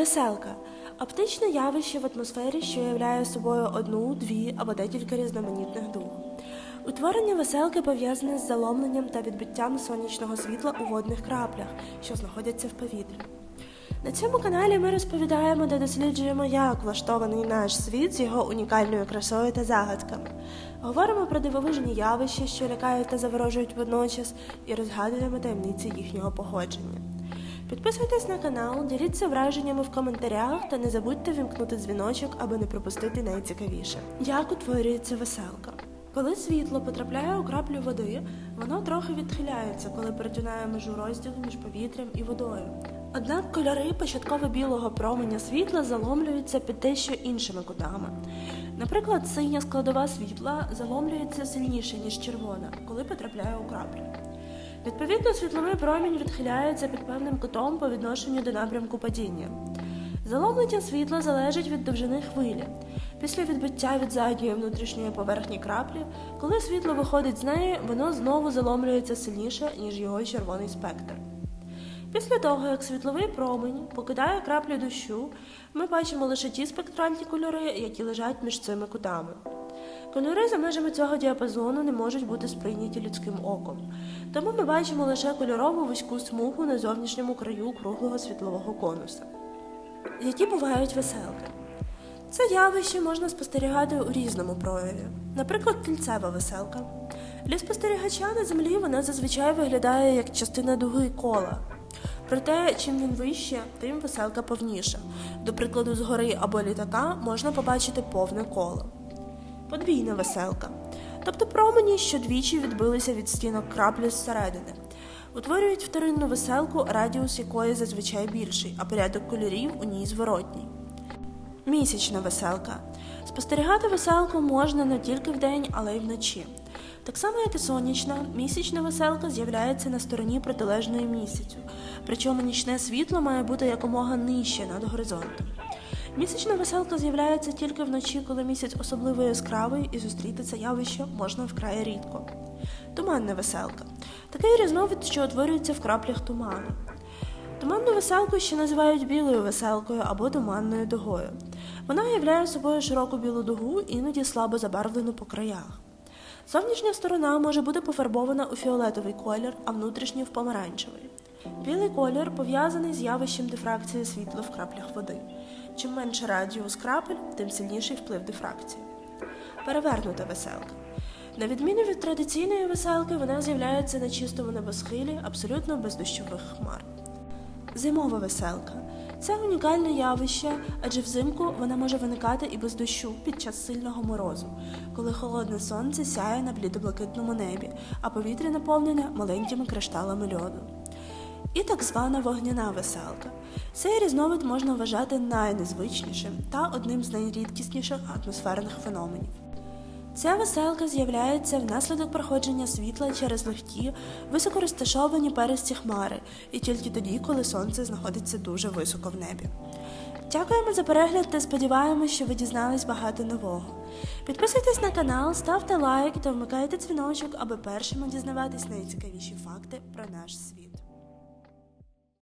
Веселка оптичне явище в атмосфері, що являє собою одну, дві або декілька різноманітних дуг. Утворення веселки пов'язане з заломленням та відбиттям сонячного світла у водних краплях, що знаходяться в повітрі. На цьому каналі ми розповідаємо та досліджуємо, як влаштований наш світ з його унікальною красою та загадками. Говоримо про дивовижні явища, що лякають та заворожують водночас, і розгадуємо таємниці їхнього походження. Підписуйтесь на канал, діліться враженнями в коментарях та не забудьте вімкнути дзвіночок, аби не пропустити найцікавіше. Як утворюється веселка? Коли світло потрапляє у краплю води, воно трохи відхиляється, коли перетинає межу розділу між повітрям і водою. Однак кольори початково білого променя світла заломлюються під дещо іншими кутами. Наприклад, синя складова світла заломлюється сильніше, ніж червона, коли потрапляє у краплю. Відповідно, світловий промінь відхиляється під певним кутом по відношенню до напрямку падіння. Заломлення світла залежить від довжини хвилі. Після відбиття від задньої внутрішньої поверхні краплі, коли світло виходить з неї, воно знову заломлюється сильніше, ніж його червоний спектр. Після того, як світловий промень покидає краплю дощу, ми бачимо лише ті спектральні кольори, які лежать між цими кутами. Кольори за межами цього діапазону не можуть бути сприйняті людським оком, тому ми бачимо лише кольорову вузьку смугу на зовнішньому краю круглого світлового конуса. Які бувають веселки? Це явище можна спостерігати у різному прояві, наприклад, кільцева веселка. Для спостерігача на землі вона зазвичай виглядає як частина дуги кола. Проте, чим він вище, тим веселка повніша. До прикладу, з гори або літака можна побачити повне коло. Подвійна веселка, тобто промені, що двічі відбилися від стінок краплі зсередини. Утворюють вторинну веселку, радіус якої зазвичай більший, а порядок кольорів у ній зворотній. Місячна веселка. Спостерігати веселку можна не тільки вдень, але й вночі. Так само, як і сонячна, місячна веселка з'являється на стороні протилежної місяцю, причому нічне світло має бути якомога нижче над горизонтом. Місячна веселка з'являється тільки вночі, коли місяць особливо яскравий і зустріти це явище можна вкрай рідко. Туманна веселка такий різновид, що утворюється в краплях туману. Туманну веселку ще називають білою веселкою або туманною дугою. Вона являє собою широку білу дугу, іноді слабо забарвлену по краях. Зовнішня сторона може бути пофарбована у фіолетовий колір, а внутрішній в помаранчевий. Білий колір пов'язаний з явищем дифракції світла в краплях води. Чим менше радіус крапель, тим сильніший вплив дифракції. Перевернута веселка. На відміну від традиційної веселки, вона з'являється на чистому небосхилі абсолютно без дощових хмар. Зимова веселка це унікальне явище, адже взимку вона може виникати і без дощу під час сильного морозу, коли холодне сонце сяє на блідоблакитному небі, а повітря наповнене маленькими кришталами льоду. І так звана вогняна веселка. Цей різновид можна вважати найнезвичнішим та одним з найрідкісніших атмосферних феноменів. Ця веселка з'являється внаслідок проходження світла через легкі, високо розташовані пересті хмари, і тільки тоді, коли сонце знаходиться дуже високо в небі. Дякуємо за перегляд та сподіваємось, що ви дізнались багато нового. Підписуйтесь на канал, ставте лайк та вмикайте дзвіночок, аби першими дізнаватись найцікавіші факти про наш світ.